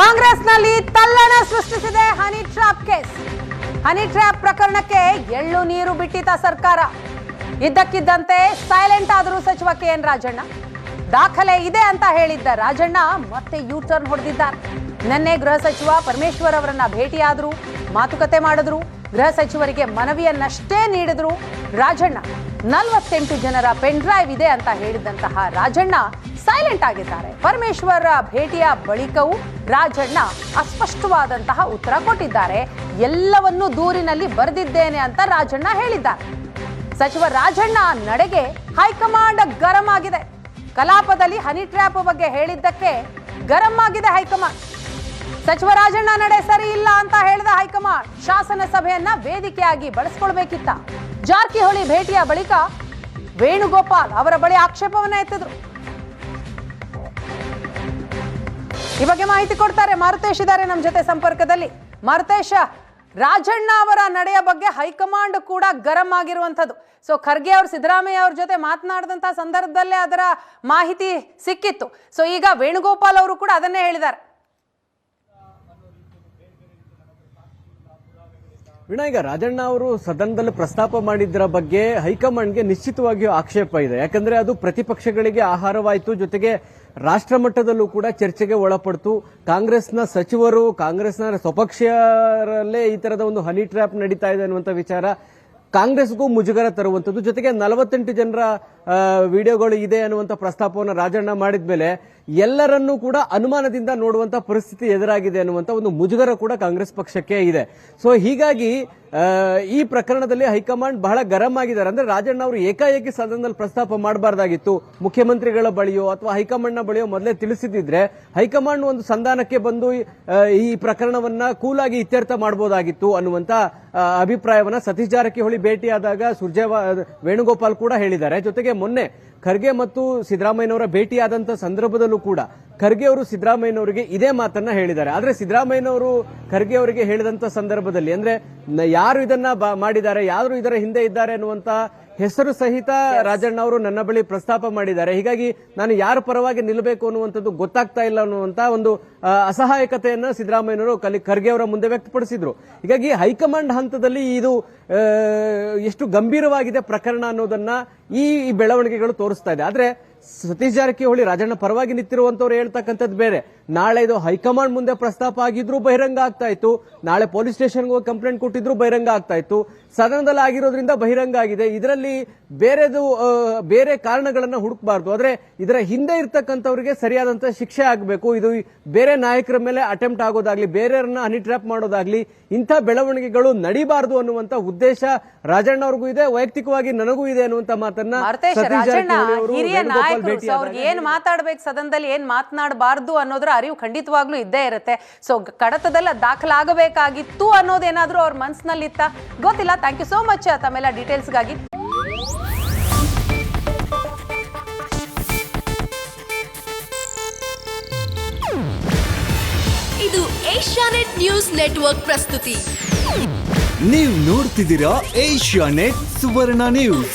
ಕಾಂಗ್ರೆಸ್ನಲ್ಲಿ ತಲ್ಲಣ ಸೃಷ್ಟಿಸಿದೆ honey trap case. Honey trap ಪ್ರಕರಣಕ್ಕೆ ಎಳ್ಳು ನೀರು ಬಿಟ್ಟಿತ ಸರ್ಕಾರ. ಇದ್ದಕ್ಕಿದ್ದಂತೆ ಸೈಲೆಂಟ್ ಆದರೂ ಸಚಿವ ಕೆ ಎನ್ ರಾಜಣ್ಣ. ದಾಖಲೆ ಇದೆ ಅಂತ ಹೇಳಿದ್ದ ರಾಜಣ್ಣ ಮತ್ತೆ ಯೂ ಟರ್ನ್ ಹೊಡೆದಿದ್ದಾರೆ. ನಿನ್ನೆ ಗೃಹ ಸಚಿವ ಪರಮೇಶ್ವರ್ ಅವರನ್ನ ಭೇಟಿಯಾದ್ರು, ಮಾತುಕತೆ ಮಾಡಿದ್ರು, ಗೃಹ ಸಚಿವರಿಗೆ ಮನವಿಯನ್ನಷ್ಟೇ ನೀಡಿದ್ರು ರಾಜಣ್ಣ. ನಲವತ್ತೆಂಟು ಜನರ ಪೆನ್ ಡ್ರೈವ್ ಇದೆ ಅಂತ ಹೇಳಿದಂತಹ ರಾಜಣ್ಣ ಸೈಲೆಂಟ್ ಆಗಿದ್ದಾರೆ. ಪರಮೇಶ್ವರ ಭೇಟಿಯ ಬಳಿಕವೂ ರಾಜಣ್ಣ ಅಸ್ಪಷ್ಟವಾದಂತಹ ಉತ್ತರ ಕೊಟ್ಟಿದ್ದಾರೆ. ಎಲ್ಲವನ್ನೂ ದೂರಿನಲ್ಲಿ ಬರೆದಿದ್ದೇನೆ ಅಂತ ರಾಜಣ್ಣ ಹೇಳಿದ್ದಾರೆ. ಸಚಿವ ರಾಜಣ್ಣ ನಡೆಗೆ ಹೈಕಮಾಂಡ್ ಗರಂ ಆಗಿದೆ. ಕಲಾಪದಲ್ಲಿ ಹನಿ ಟ್ರ್ಯಾಪ್ ಬಗ್ಗೆ ಹೇಳಿದ್ದಕ್ಕೆ ಗರಂ ಆಗಿದೆ ಹೈಕಮಾಂಡ್. ಸಚಿವ ರಾಜಣ್ಣ ನಡೆ ಸರಿ ಇಲ್ಲ ಅಂತ ಹೇಳಿದ ಹೈಕಮಾಂಡ್ ಶಾಸನ ಸಭೆಯನ್ನ ವೇದಿಕೆಯಾಗಿ ಬಳಸ್ಕೊಳ್ಬೇಕಿತ್ತ. ಜಾರಕಿಹೊಳಿ ಭೇಟಿಯ ಬಳಿಕ ವೇಣುಗೋಪಾಲ್ ಅವರ ಬಳಿ ಆಕ್ಷೇಪವನ್ನ ಎತ್ತಿದ್ರು. ಈ ಬಗ್ಗೆ ಮಾಹಿತಿ ಕೊಡ್ತಾರೆ ಮಾರುತೇಶ್ ಇದ್ದಾರೆ ನಮ್ಮ ಜೊತೆ ಸಂಪರ್ಕದಲ್ಲಿ. ಮಾರುತೇಶ, ರಾಜಣ್ಣ ಅವರ ನಡೆಯ ಬಗ್ಗೆ ಹೈಕಮಾಂಡ್ ಕೂಡ ಗರಂ ಆಗಿರುವಂಥದ್ದು. ಸೊ ಖರ್ಗೆ ಅವರು, ಸಿದ್ದರಾಮಯ್ಯ ಅವ್ರ ಜೊತೆ ಮಾತನಾಡಿದಂಥ ಸಂದರ್ಭದಲ್ಲೇ ಅದರ ಮಾಹಿತಿ ಸಿಕ್ಕಿತ್ತು. ಸೊ ಈಗ ವೇಣುಗೋಪಾಲ್ ಅವರು ಕೂಡ ಅದನ್ನೇ ಹೇಳಿದ್ದಾರೆ. ಈಗ ರಾಜಣ್ಣ ಅವರು ಸದನದಲ್ಲಿ ಪ್ರಸ್ತಾಪ ಮಾಡಿದ್ದರ ಬಗ್ಗೆ ಹೈಕಮಾಂಡ್ಗೆ ನಿಶ್ಚಿತವಾಗಿಯೂ ಆಕ್ಷೇಪ ಇದೆ. ಯಾಕಂದ್ರೆ ಅದು ಪ್ರತಿಪಕ್ಷಗಳಿಗೆ ಆಹಾರವಾಯಿತು, ಜೊತೆಗೆ ರಾಷ್ಟ್ರ ಮಟ್ಟದಲ್ಲೂ ಕೂಡ ಚರ್ಚೆಗೆ ಒಳಪಡ್ತು. ಕಾಂಗ್ರೆಸ್ನ ಸಚಿವರು, ಕಾಂಗ್ರೆಸ್ನ ಸ್ವಪಕ್ಷರಲ್ಲೇ ಈ ತರದ ಒಂದು ಹನಿ ಟ್ರ್ಯಾಪ್ ನಡೀತಾ ಇದೆ ಅನ್ನುವಂಥ ವಿಚಾರ ಕಾಂಗ್ರೆಸ್ಗೂ ಮುಜುಗರ ತರುವಂಥದ್ದು. ಜೊತೆಗೆ ನಲವತ್ತೆಂಟು ಜನರ ವಿಡಿಯೋಗಳು ಇದೆ ಅನ್ನುವಂಥ ಪ್ರಸ್ತಾಪವನ್ನು ರಾಜಣ್ಣ ಮಾಡಿದ ಮೇಲೆ ಎಲ್ಲರನ್ನೂ ಕೂಡ ಅನುಮಾನದಿಂದ ನೋಡುವಂತ ಪರಿಸ್ಥಿತಿ ಎದುರಾಗಿದೆ ಅನ್ನುವಂಥ ಒಂದು ಮುಜುಗರ ಕೂಡ ಕಾಂಗ್ರೆಸ್ ಪಕ್ಷಕ್ಕೆ ಇದೆ. ಸೊ ಹೀಗಾಗಿ ಈ ಪ್ರಕರಣದಲ್ಲಿ ಹೈಕಮಾಂಡ್ ಬಹಳ ಗರಂ ಆಗಿದ್ದಾರೆ. ಅಂದ್ರೆ ರಾಜಣ್ಣ ಅವರು ಏಕಾಏಕಿ ಸದನದಲ್ಲಿ ಪ್ರಸ್ತಾಪ ಮಾಡಬಾರ್ದಾಗಿತ್ತು. ಮುಖ್ಯಮಂತ್ರಿಗಳ ಬಳಿಯೋ ಅಥವಾ ಹೈಕಮಾಂಡ್ನ ಬಳಿಯೋ ಮೊದಲೇ ತಿಳಿಸಿದ್ರೆ ಹೈಕಮಾಂಡ್ ಒಂದು ಸಂಧಾನಕ್ಕೆ ಬಂದು ಈ ಪ್ರಕರಣವನ್ನ ಕೂಲಾಗಿ ಇತ್ಯರ್ಥ ಮಾಡಬಹುದಾಗಿತ್ತು ಅನ್ನುವಂತ ಅಭಿಪ್ರಾಯವನ್ನ ಸತೀಶ್ ಜಾರಕಿಹೊಳಿ ಭೇಟಿಯಾದಾಗ ಸುರ್ಜೇವ, ವೇಣುಗೋಪಾಲ್ ಕೂಡ ಹೇಳಿದ್ದಾರೆ. ಜೊತೆಗೆ ಮೊನ್ನೆ ಖರ್ಗೆ ಮತ್ತು ಸಿದ್ದರಾಮಯ್ಯನವರ ಭೇಟಿಯಾದಂತಹ ಸಂದರ್ಭದಲ್ಲೂ ಕೂಡ ಖರ್ಗೆ ಅವರು ಸಿದ್ದರಾಮಯ್ಯನವರಿಗೆ ಇದೇ ಮಾತನ್ನ ಹೇಳಿದ್ದಾರೆ. ಆದ್ರೆ ಸಿದ್ದರಾಮಯ್ಯನವರು ಖರ್ಗೆ ಅವರಿಗೆ ಹೇಳಿದಂತ ಸಂದರ್ಭದಲ್ಲಿ ಅಂದ್ರೆ ಯಾರು ಇದನ್ನ ಮಾಡಿದ್ದಾರೆ ಯಾರು ಇದರ ಹಿಂದೆ ಇದ್ದಾರೆ ಅನ್ನುವಂತ ಹೆಸರು ಸಹಿತ ರಾಜಣ್ಣ ಅವರು ನನ್ನ ಬಳಿ ಪ್ರಸ್ತಾಪ ಮಾಡಿದ್ದಾರೆ. ಹೀಗಾಗಿ ನಾನು ಯಾರ ಪರವಾಗಿ ನಿಲ್ಲಬೇಕು ಅನ್ನುವಂಥದ್ದು ಗೊತ್ತಾಗ್ತಾ ಇಲ್ಲ ಅನ್ನುವಂತ ಒಂದು ಅಸಹಾಯಕತೆಯನ್ನು ಸಿದ್ದರಾಮಯ್ಯನವರು ಕಲಿ ಖರ್ಗೆ ಅವರ ಮುಂದೆ ವ್ಯಕ್ತಪಡಿಸಿದ್ರು. ಹೀಗಾಗಿ ಹೈಕಮಾಂಡ್ ಹಂತದಲ್ಲಿ ಇದು ಎಷ್ಟು ಗಂಭೀರವಾಗಿದೆ ಪ್ರಕರಣ ಅನ್ನೋದನ್ನ ಈ ಬೆಳವಣಿಗೆಗಳು ತೋರಿಸ್ತಾ ಇದೆ. ಆದ್ರೆ ಸತೀಶ್ ಜಾರಕಿಹೊಳಿ ರಾಜಣ್ಣ ಪರವಾಗಿ ನಿಂತಿರುವಂತವ್ರು ಹೇಳ್ತಕ್ಕಂಥದ್ದು ಬೇರೆ. ನಾಳೆ ಇದು ಹೈಕಮಾಂಡ್ ಮುಂದೆ ಪ್ರಸ್ತಾಪ ಆಗಿದ್ರು ಬಹಿರಂಗ ಆಗ್ತಾ ಇತ್ತು. ನಾಳೆ ಪೊಲೀಸ್ ಸ್ಟೇಷನ್ಗೆ ಹೋಗಿ ಕಂಪ್ಲೇಂಟ್ ಕೊಟ್ಟಿದ್ರು ಬಹಿರಂಗ ಆಗ್ತಾ ಇತ್ತು. ಸದನದಲ್ಲಿ ಆಗಿರೋದ್ರಿಂದ ಬಹಿರಂಗ ಆಗಿದೆ. ಇದರಲ್ಲಿ ಬೇರೆದು ಬೇರೆ ಕಾರಣಗಳನ್ನ ಹುಡುಕಬಾರ್ದು. ಆದ್ರೆ ಇದರ ಹಿಂದೆ ಇರ್ತಕ್ಕಂಥವ್ರಿಗೆ ಸರಿಯಾದಂತ ಶಿಕ್ಷೆ ಆಗಬೇಕು. ಇದು ಬೇರೆ ನಾಯಕರ ಮೇಲೆ ಅಟೆಂಪ್ಟ್ ಆಗೋದಾಗ್ಲಿ ಬೇರೆಯವ್ರನ್ನ ಹನಿ ಟ್ರ್ಯಾಪ್ ಮಾಡೋದಾಗ್ಲಿ ಇಂಥ ಬೆಳವಣಿಗೆಗಳು ನಡಿಬಾರದು ಅನ್ನುವಂತ ಉದ್ದೇಶ ರಾಜಣ್ಣ ಅವ್ರಿಗೂ ಇದೆ. ವೈಯಕ್ತಿಕವಾಗಿ ನನಗೂ ಇದೆ ಅನ್ನುವಂತ ಮಾತನ್ನ ಸತೀಶ್ ಜಾರಕಿಹೊಳಿ ಅವರು ಏನ್ ಮಾತಾಡ್ಬೇಕು? ಸದನದಲ್ಲಿ ಏನ್ ಮಾತನಾಡಬಾರ್ದು ಅನ್ನೋದ್ರ ಅರಿವು ಖಂಡಿತವಾಗ್ಲೂ ಇದ್ದೇ ಇರುತ್ತೆ. ಸೊ ಕಡತದಲ್ಲ ದಾಖಲಾಗಬೇಕಾಗಿತ್ತು ಅನ್ನೋದೇನಾದ್ರೂ ಅವ್ರ ಮನ್ಸಿನಲ್ಲಿತ್ತ? ಗೊತ್ತಿಲ್ಲ. ಥ್ಯಾಂಕ್ ಯು ಸೋ ಮಚ್ ತಮ್ಮೆಲ್ಲ ಡೀಟೇಲ್ಸ್ಗಾಗಿ ಇದು ಏಷ್ಯಾನೆಟ್ ನ್ಯೂಸ್ ನೆಟ್ವರ್ಕ್ ಪ್ರಸ್ತುತಿ. ನೀವು ನೋಡ್ತಿದ್ದೀರಾ ಏಷ್ಯಾನೆಟ್ ಸುವರ್ಣ ನ್ಯೂಸ್.